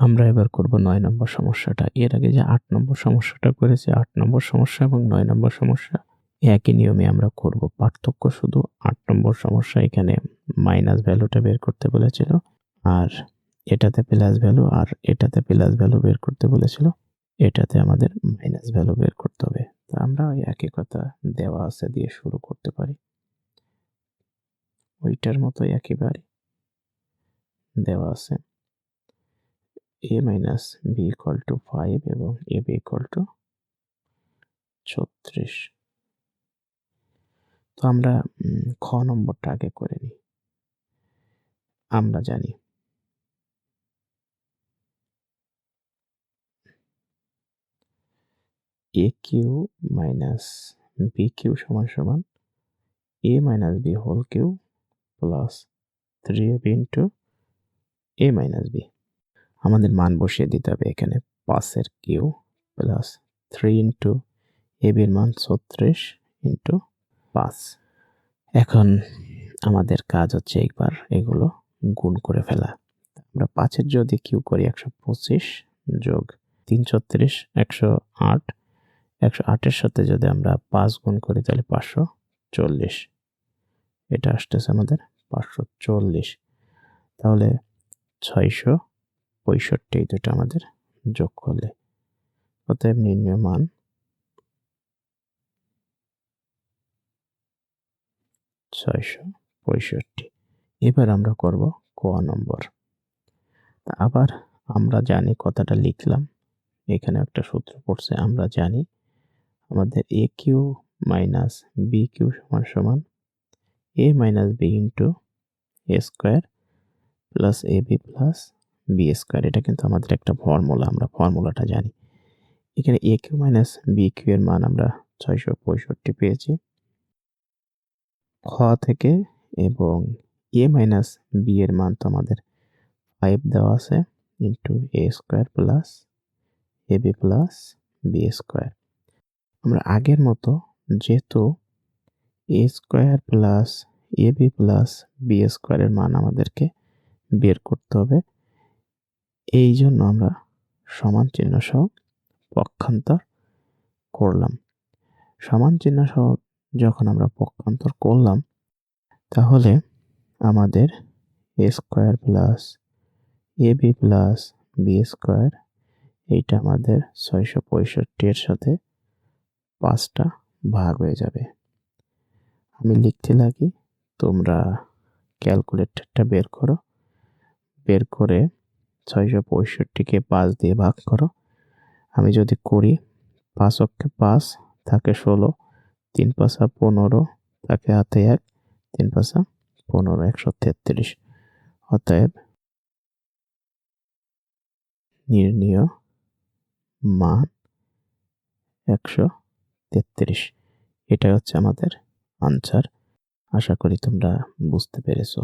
আমরা এবার করব নয় নম্বর সমস্যাটা। এর আগে যে আট নম্বর সমস্যাটা করেছি, আট নম্বর সমস্যা এবং নয় নম্বর সমস্যা, একই নিয়মে আমরা করব। পার্থক্য শুধু আট নম্বর সমস্যা, এখানে মাইনাস ভ্যালুটা বের করতে বলেছিল, আর এটাতে প্লাস ভ্যালু আর এটাতে প্লাস ভ্যালু বের করতে বলেছিল, এটাতে আমাদের মাইনাস ভ্যালু বের করতে হবে। তা আমরা ওই একই কথা দেওয়া আছে দিয়ে শুরু করতে পারি। ওইটার মতো একেবারে দেওয়া আছে। A minus B equal to five এবং এ বি ইকুয়াল টু ছত্রিশ। তো আমরা খ নম্বরটা আগে করে নিই। আমরা জানি। A cube minus B cube সমান সমান A minus B whole cube plus three A B into A minus B আমাদের মান বসিয়ে দিতে হবে এখানে পাঁচের cube plus three into A বির মান ছত্রিশ ইন্টু পাঁচ। এখন আমাদের কাজ হচ্ছে একবার এগুলো গুণ করে ফেলা। আমরা পাঁচের যদি কিউ করি একশো পঁচিশ যোগ তিন ছত্রিশ একশো আট। একশো আটের সাথে যদি আমরা পাঁচ গুণ করি তাহলে পাঁচশো চল্লিশ। এটা আসতেছে আমাদের পাঁচশো চল্লিশ। তাহলে ছয়শো পঁয়ষট্টি, এই দুটো আমাদের যোগ করলে। অতএব নির্ণয় মান ছয়শো পঁয়ষট্টি। এবার আমরা করব ক নম্বর। আবার আমরা জানি কথাটা লিখলাম, এখানে একটা সূত্র পড়ছে, আমরা জানি আমাদের A cube minus B cube সমান সমান A minus B into A square plus A B plus B square এটা কিন্তু আমাদের একটা ফর্মুলা আমরা ফর্মুলাটা জানি। এখানে A cube minus B cube এর মান আমরা ছয়শো পঁয়ষট্টি পেয়েছি। খ থেকে এবং এ মাইনাস বি এর মান তো আমাদের ফাইভ দেওয়া আছে into A square plus A B plus B square আমরা আগের মতো যেহেতু A square plus A B plus B স্কোয়ারের মান আমাদেরকে বের করতে হবে এই জন্য আমরা সমান চিহ্ন সহ পক্ষান্তর করলাম। সমান চিহ্ন সহ যখন আমরা পক্ষান্তর করলাম, তাহলে আমাদের A square plus A B plus B square এইটা আমাদের ছয়শো পঁয়ষট্টির সাথে পাঁচটা ভাগ হয়ে যাবে। আমি লিখতে লাগি, তোমরা ক্যালকুলেটরটা বের করো। বের করে ছয়শো পঁয়ষট্টিকে পাঁচ দিয়ে ভাগ করো। আমি যদি করি পাঁচ অক্ষে পাঁচ, থাকে ষোলো, তিন পাঁচা পনেরো, থাকে হাতে এক, তিন পাঁচা পনেরো, একশো তেত্রিশ। অতএব নির্ণীয় মান একশো তেত্রিশ। এটা হচ্ছে আমাদের আনসার আশা করি তোমরা বুঝতে পেরেছ।